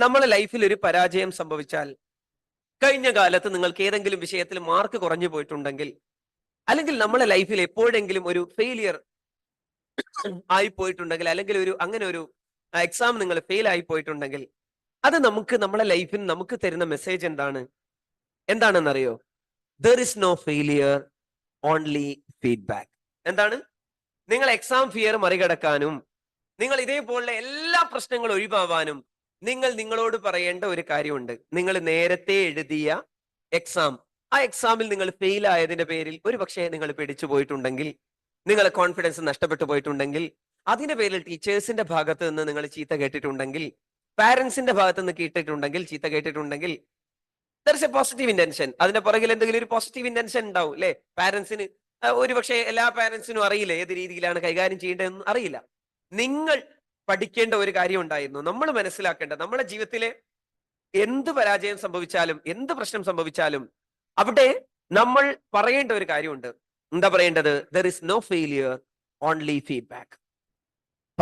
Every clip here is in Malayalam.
നമ്മളെ ലൈഫിൽ ഒരു പരാജയം സംഭവിച്ചാൽ കഴിഞ്ഞ കാലത്ത് നിങ്ങൾക്ക് ഏതെങ്കിലും വിഷയത്തിൽ മാർക്ക് കുറഞ്ഞു പോയിട്ടുണ്ടെങ്കിൽ അല്ലെങ്കിൽ നമ്മളെ ലൈഫിൽ എപ്പോഴെങ്കിലും ഒരു ഫെയിലിയർ ആയി പോയിട്ടുണ്ടെങ്കിൽ അല്ലെങ്കിൽ ഒരു അങ്ങനെ ഒരു എക്സാം നിങ്ങൾ ഫെയിൽ ആയി പോയിട്ടുണ്ടെങ്കിൽ അത് നമുക്ക് നമ്മളെ ലൈഫിൽ നമുക്ക് തരുന്ന മെസ്സേജ് എന്താണ്? എന്താണെന്നറിയോ? There is no failure only feedback എന്താണ്? നിങ്ങൾ എക്സാം ഫിയർ മറികടക്കാനും നിങ്ങൾ ഇതേപോലെ എല്ലാ പ്രശ്നങ്ങളും ഒഴിവാവാനും നിങ്ങൾ നിങ്ങളോട് പറയേണ്ട ഒരു കാര്യമുണ്ട്. നിങ്ങൾ നേരത്തെ എഴുതിയ എക്സാം ആ എക്സാമിൽ നിങ്ങൾ ഫെയിൽ ആയതിന്റെ പേരിൽ ഒരു പക്ഷേ നിങ്ങൾ പിടിച്ചു പോയിട്ടുണ്ടെങ്കിൽ നിങ്ങളെ കോൺഫിഡൻസ് നഷ്ടപ്പെട്ടു പോയിട്ടുണ്ടെങ്കിൽ അതിന്റെ പേരിൽ ടീച്ചേഴ്സിന്റെ ഭാഗത്ത് നിന്ന് നിങ്ങൾ ചീത്ത കേട്ടിട്ടുണ്ടെങ്കിൽ പാരന്റ്സിന്റെ ഭാഗത്ത് നിന്ന് കേട്ടിട്ടുണ്ടെങ്കിൽ ചീത്ത കേട്ടിട്ടുണ്ടെങ്കിൽ ദർസ് എ പോസിറ്റീവ് ഇന്റൻഷൻ അതിന്റെ പുറകിൽ എന്തെങ്കിലും ഒരു പോസിറ്റീവ് ഇന്റൻഷൻ ഉണ്ടാവും അല്ലെ പാരന്റ്സിന് ഒരു പക്ഷേ എല്ലാ പാരന്റ്സിനും അറിയില്ല ഏത് രീതിയിലാണ് കൈകാര്യം ചെയ്യേണ്ടതെന്ന് അറിയില്ല. നിങ്ങൾ പഠിക്കേണ്ട ഒരു കാര്യം ഉണ്ടായിരുന്നു നമ്മൾ മനസ്സിലാക്കേണ്ട നമ്മുടെ ജീവിതത്തിലെ എന്ത് പരാജയം സംഭവിച്ചാലും എന്ത് പ്രശ്നം സംഭവിച്ചാലും അവിടെ നമ്മൾ പറയേണ്ട ഒരു കാര്യമുണ്ട്. എന്താ പറയേണ്ടത്? There is no failure only feedback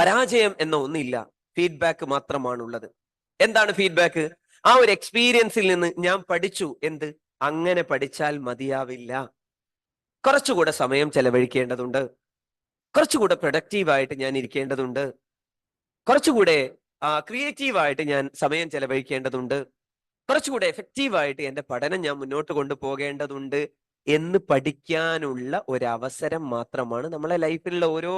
പരാജയം എന്ന ഒന്നില്ല ഫീഡ്ബാക്ക് മാത്രമാണുള്ളത്. എന്താണ് ഫീഡ്ബാക്ക് ആ ഒരു എക്സ്പീരിയൻസിൽ നിന്ന് ഞാൻ പഠിച്ചു. എന്ത്? അങ്ങനെ പഠിച്ചാൽ മതിയാവില്ല. കുറച്ചുകൂടെ സമയം ചെലവഴിക്കേണ്ടതുണ്ട്. കുറച്ചുകൂടെ പ്രൊഡക്റ്റീവായിട്ട് ഞാൻ ഇരിക്കേണ്ടതുണ്ട്. കുറച്ചുകൂടെ ക്രിയേറ്റീവായിട്ട് ഞാൻ സമയം ചെലവഴിക്കേണ്ടതുണ്ട്. കുറച്ചുകൂടെ എഫക്റ്റീവായിട്ട് എന്റെ പഠനം ഞാൻ മുന്നോട്ട് കൊണ്ടുപോകേണ്ടതുണ്ട് എന്ന് പഠിക്കാനുള്ള ഒരവസരം മാത്രമാണ് നമ്മളെ ലൈഫിലുള്ള ഓരോ